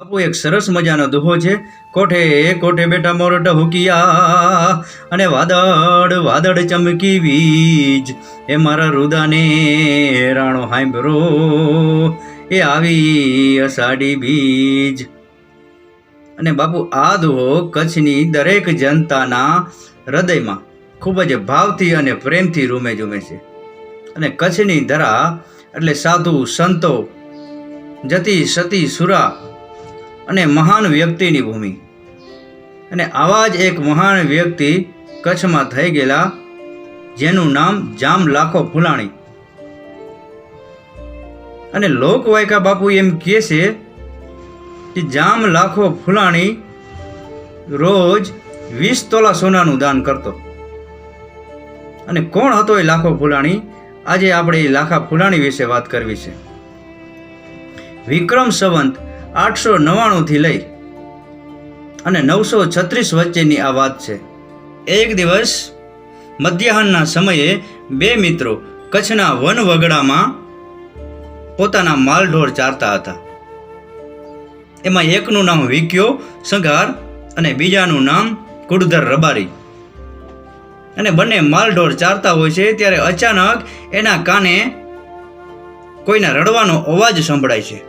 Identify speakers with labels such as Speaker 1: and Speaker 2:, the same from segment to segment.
Speaker 1: બાપુ, એક સરસ મજાનો દુહો છે. કોઠે કોઠે બેટા મોરટ હુકિયા અને વાદળ વાદળ ચમકી વીજ. એ મારા રુદાને રાણો હાંભરો. એ આવી અષાઢી બીજ. અને બાપુ, આ દુહો કચ્છની દરેક જનતાના હૃદયમાં ખૂબ જ ભાવથી અને પ્રેમથી રૂમે ઝૂમે છે. અને કચ્છની ધરા એટલે સાધુ, સંતો, જતી, સતી, સુરા અને મહાન વ્યક્તિની ભૂમિ. અને આવા જ એક મહાન વ્યક્તિ કચ્છમાં થઈ ગયેલા, જેનું નામ જામ લાખો ફુલાણી. અને લોકવાયકા બાપુ એમ કહે છે કે જામ લાખો ફુલાણી રોજ વીસ તોલા સોનાનું દાન કરતો. અને કોણ હતો એ લાખો ફુલાણી? આજે આપણે એ લાખા ફુલાણી વિશે વાત કરવી છે. વિક્રમ સંવંત આઠસો નવ્વાણુંથી લઈ અને નવસો છત્રીસ વચ્ચેની આ વાત છે. એક દિવસ મધ્યાહનના સમયે બે મિત્રો કચ્છના વન વગડામાં પોતાના માલઢોર ચારતા હતા. એમાં એકનું નામ વિક્યો સંઘાર અને બીજાનું નામ કુડધર રબારી. અને બંને માલઢોર ચારતા હોય છે ત્યારે અચાનક એના કાને કોઈના રડવાનો અવાજ સંભળાય છે.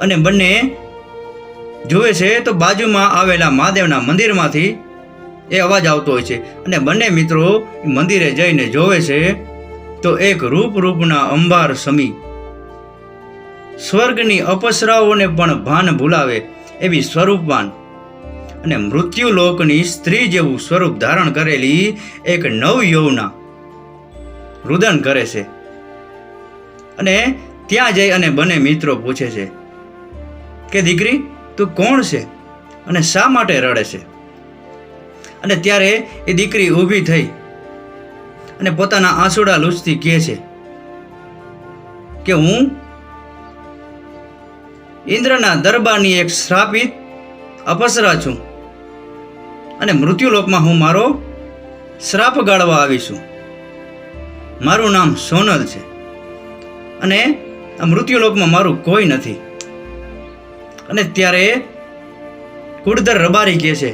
Speaker 1: અને બંને જુએ છે તો બાજુમાં આવેલા મહાદેવના મંદિરમાંથી એ અવાજ આવતો હોય છે. અને બંને મિત્રો મંદિરે જઈને જોવે છે તો એક રૂપ રૂપના અંબાર સમી સ્વર્ગની અપસરાઓને પણ ભાન ભૂલાવે એવી સ્વરૂપવાન અને મૃત્યુલોકની સ્ત્રી જેવું સ્વરૂપ ધારણ કરેલી એક નવ યૌવના રુદન કરે છે. અને ત્યાં જઈ અને બંને મિત્રો પૂછે છે કે દીકરી, તું કોણ છે અને શા માટે રડે છે? અને ત્યારે એ દીકરી ઊભી થઈ અને પોતાના આંસુડા લૂછતી કહે છે કે હું ઇન્દ્રના દરબારની એક શ્રાપિત અપસરા છું અને મૃત્યુલોકમાં હું મારો શ્રાપ ગાળવા આવી છું મારું નામ સોનલ છે અને આ મૃત્યુલોકમાં મારું કોઈ નથી. અને ત્યારે કુડધર રબારી કહે છે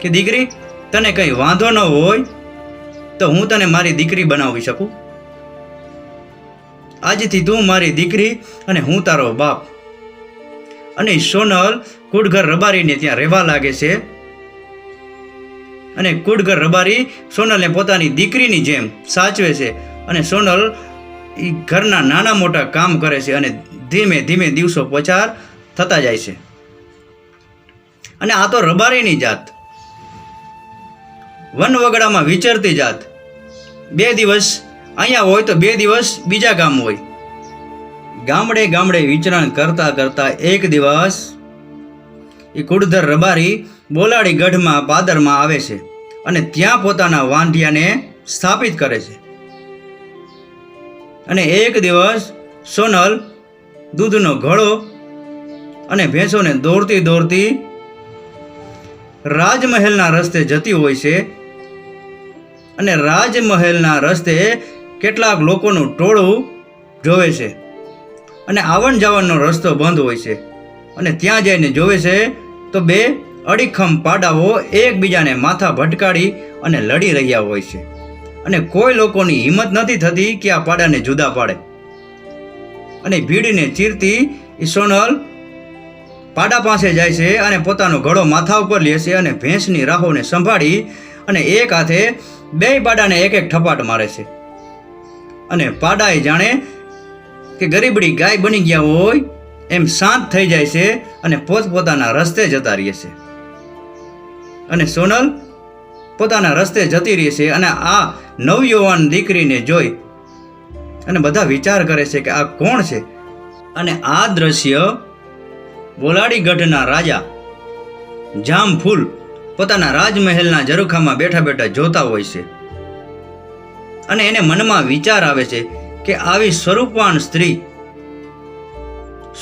Speaker 1: કે, દીકરી, તને કંઈ વાંધો ન હોય તો હું તને મારી દીકરી બનાવી શકું. આજથી તું મારી દીકરી અને હું તારો બાપ. અને સોનલ કુડઘર રબારીને ત્યાં રહેવા લાગે છે. અને કુડઘર રબારી સોનલને પોતાની દીકરીની જેમ સાચવે છે અને સોનલ ઘરના નાના મોટા કામ કરે છે અને ધીમે ધીમે દિવસો પસાર થતા જાય છે. અને આ તો રબારીની જાત. વન વગડામાં વિચરતી જાત. બે દિવસ અહીંયા હોય તો બે દિવસ બીજા ગામ હોય. ગામડે ગામડે વિચરણ કરતા કરતા એક દિવસ એ કુડધર રબારી બોલાડી ગઢમાં, પાદરમાં આવે છે અને ત્યાં પોતાના વાંઢિયાને સ્થાપિત કરે છે. અને એક દિવસ સોનલ દૂધનો ઘડો અને ભેંસોને દોડતી દોડતી રાજમહેલના રસ્તે જતી હોય છે. અને રાજમહેલના રસ્તે કેટલાક લોકોનું ટોળું જોવે છે. અને આવન જાવનનો રસ્તો બંધ હોય છે. અને ત્યાં જઈને જોવે છે તો બે અડીખમ પાડાઓ એકબીજાને માથા ભટકાડી અને લડી રહ્યા હોય છે. અને કોઈ લોકોની હિંમત નથી થતી કે આ પાડાને જુદા પાડે. અને ભીડને ચીરતી સોનલ પાડા પાસે જાય છે અને પોતાનો ઘડો માથા ઉપર લે છે અને ભેંસની રાહોને સંભાળી અને એક હાથે બે પાડાને એક એક ઠપાટ મારે છે. અને પાડાએ જાણે કે ગરીબડી ગાય બની ગયા હોય એમ શાંત થઈ જાય છે અને પોતપોતાના રસ્તે જતા રહે છે. અને સોનલ પોતાના રસ્તે જતી રહે છે અને આ નવયુવાન દીકરીને જોઈ અને બધા વિચાર કરે છે કે આ કોણ છે? અને આ દ્રશ્ય બોલાડી ગઢના રાજા. જામફૂલ પોતાના રાજમહેલના ઝરૂખામાં બેઠા બેઠા જોતા હોય છે. અને એને મનમાં વિચાર આવે છે કે આવી સ્વરૂપવાન સ્ત્રી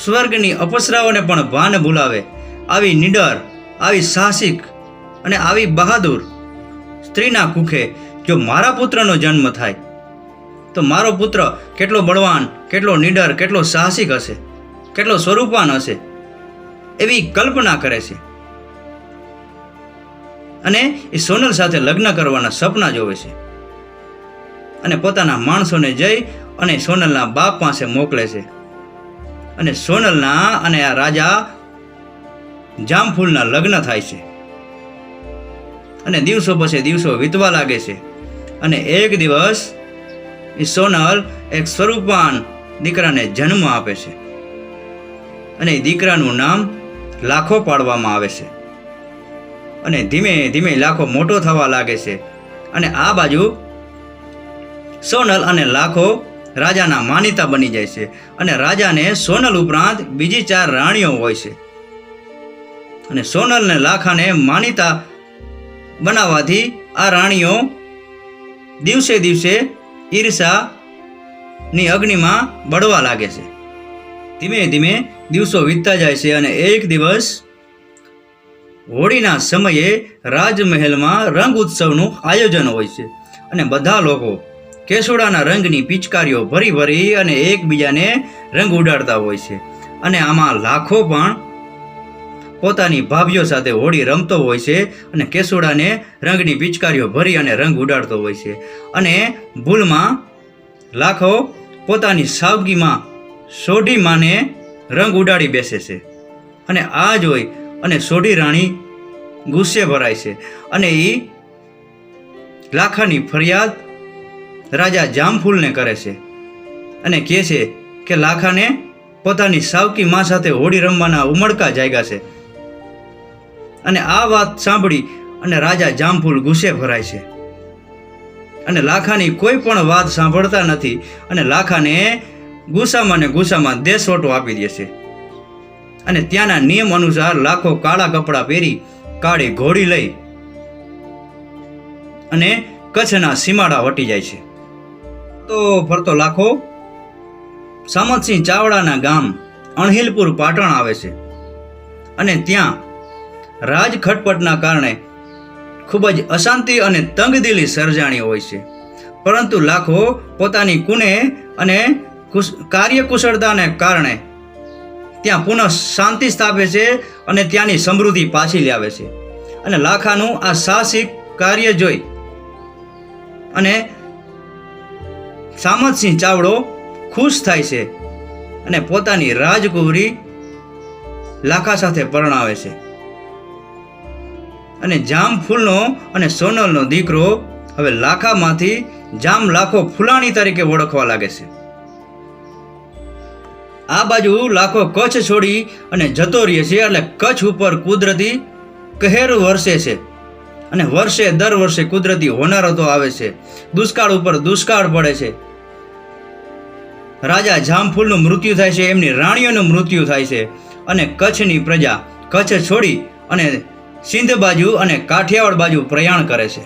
Speaker 1: સ્વર્ગની અપસરાઓને પણ ભાન ભૂલાવે. આવી નિડર, આવી સાહસિક અને આવી બહાદુર સ્ત્રીના કુખે જો મારા પુત્રનો જન્મ થાય, તો મારો પુત્ર કેટલો બળવાન, કેટલો નિડર, કેટલો સાહસિક હશે, કેટલો સ્વરૂપવાન હશે. એવી કલ્પના કરે છે. અને એ સોનલ સાથે લગ્ન કરવાના સપના જોવે છે. અને પોતાના માણસોને જઈ અને સોનલના બાપ પાસે મોકલે છે. અને સોનલના અને આ રાજા જામફૂલના લગ્ન થાય છે. અને દિવસો પછી દિવસો વીતવા લાગે છે. અને એક દિવસ એ સોનલ એક સ્વરૂપાન દીકરાને જન્મ આપે છે. અને એ દીકરાનું નામ લાખો પાડવામાં આવે છે. અને ધીમે ધીમે લાખો મોટો થવા લાગે છે. અને આ બાજુ સોનલ અને લાખો રાજાના માનીતા બની જાય છે. અને રાજાને સોનલ ઉપરાંત બીજી ચાર રાણીઓ હોય છે. અને સોનલને લાખાને માનીતા બનાવવાથી આ રાણીઓ દિવસે દિવસે ઈર્ષાની અગ્નિમાં બળવા લાગે છે. ધીમે ધીમે દિવસો વીતતા જાય છે અને એક દિવસ હોળીના સમયે રાજમહેલમાં રંગ ઉત્સવનું આયોજન હોય છે. અને બધા લોકો કેસુડાના રંગની પિચકારીઓ ભરી ભરી અને એકબીજાને રંગ ઉડાડતા હોય છે. અને આમાં લાખો પણ પોતાની ભાભીઓ સાથે હોળી રમતો હોય છે અને કેસુડાને રંગની પિચકારીઓ ભરી અને રંગ ઉડાડતો હોય છે. અને ભૂલમાં લાખો પોતાની સાવગીમાં સોઢી માને રંગ ઉડાડી બેસે છે. અને આ જોઈ અને સોઢી રાણી ગુસ્સે ભરાય છે. અને એ લાખાની ફરિયાદ રાજા જામફૂલને કરે છે. અને કહે છે કે લાખાને પોતાની સાવકી માં સાથે હોળી રમવાના ઉમળકા જાગ્યા છે. અને આ વાત સાંભળી અને રાજા જામફૂલ ગુસ્સે ભરાય છે. અને લાખાની કોઈ પણ વાત સાંભળતા નથી અને લાખાને ગુસ્સામાં ને ગુસ્સામાં દેશવટો આપી દે છે. અને ત્યાંના નિયમ અનુસાર લાખો કાળા કપડાં પહેરી કાળી ઘોડી લઈ અને કચ્છના સીમાડા વટી જાય છે. તો ફરતો લાખો, સામતસિંહ ચાવડાના ગામ અણહિલપુર પાટણ આવે છે. અને ત્યાં રાજ ખટપટના કારણે ખૂબ જ અશાંતિ અને તંગદિલી સર્જાણી હોય છે. પરંતુ લાખો પોતાની કુને અને કાર્યકુશળતાને કારણે ત્યાં પુનઃ શાંતિ સ્થાપે છે અને ત્યાંની સમૃદ્ધિ પાછી લાવે છે. અને લાખાનું આ સાહસિક કાર્ય જોઈ અને સામતસિંહ ચાવડો ખુશ થાય છે અને પોતાની રાજકુંવરી લાખા સાથે પરણાવે છે. અને જામફૂલનો અને સોનલનો દીકરો હવે લાખામાંથી જામ લાખો ફૂલાણી તરીકે ઓળખવા લાગે છે. આ બાજુ લાખો કચ્છ છોડી અને જતો રહે છે, એટલે કચ્છ ઉપર કુદરતી કહેર વરસે છે. અને વર્ષે દર વર્ષે કુદરતી હોનારતો આવે છે. દુષ્કાળ ઉપર દુષ્કાળ પડે છે. રાજા જામફૂલનું મૃત્યુ થાય છે, એમની રાણીઓનું મૃત્યુ થાય છે. અને કચ્છની પ્રજા કચ્છ છોડી અને સિંધ બાજુ અને કાઠિયાવાડ બાજુ પ્રયાણ કરે છે.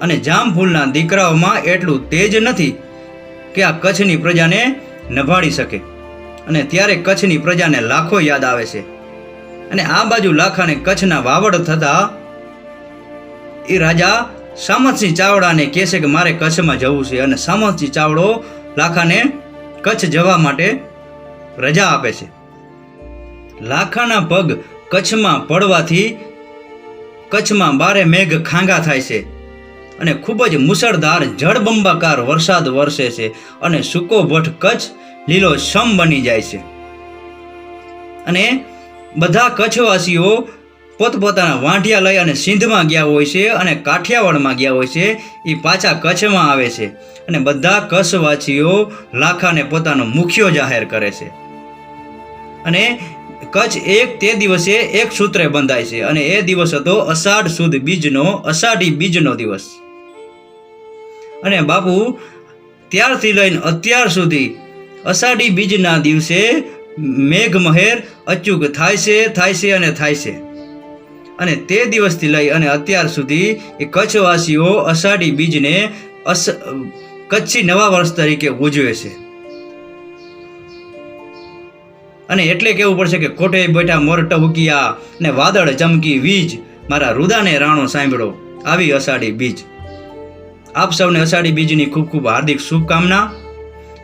Speaker 1: અને જામફૂલના દીકરાઓમાં એટલું તેજ નથી કે આ કચ્છની પ્રજાને નભાળી શકે. અને ત્યારે કચ્છની પ્રજાને લાખો યાદ આવે છે. અને આ બાજુ લાખાને કચ્છના વાવડ થતા એ રાજા સામતસિંહ ચાવડાને કહે છે કે મારે કચ્છમાં જવું છે અને સામતસિંહ ચાવડો લાખાને કચ્છ જવા માટે રજા આપે છે. લાખાના પગ કચ્છમાં પડવાથી કચ્છમાં બારે મેઘ ખાંગા થાય છે અને ખૂબ જ મુસળધાર જળબંબાકાર વરસાદ વરસે છે અને સૂકો ભઠ કચ્છ લીલો શમ બની જાય છે. અને બધા કચ્છવાસીઓ પોતપોતાના વાંઢિયા લઈ અને સિંધમાં ગયા હોય છે અને કાઠિયાવાડમાં ગયા હોય છે એ પાછા કચ્છમાં આવે છે. અને બધા કચ્છવાસીઓ લાખાને પોતાનો મુખ્યો જાહેર કરે છે. અને કચ્છ એક તે દિવસે એક સૂત્રે બંધાય છે અને એ દિવસ હતો અષાઢ સુદ બીજનો, અષાઢી બીજનો દિવસ. અને બાપુ, ત્યારથી લઈને અત્યાર સુધી અષાઢી બીજના દિવસે મેઘમહેર અચૂક થાય છે થાય છે અને થાય છે. અને તે દિવસથી લઈ અને અત્યાર સુધી એ કચ્છવાસીઓ અષાઢી બીજને અસ, કચ્છી નવા વર્ષ તરીકે ઉજવે છે. અને એટલે કહેવું પડશે કે કોટે બેઠા મોર ટહુકિયા ને વાદળ ચમકી વીજ મારા રુદાને રાણો સાંભળો. આવી અષાઢી બીજ. આપ સૌને અષાઢી બીજની ખૂબ ખૂબ હાર્દિક શુભકામના.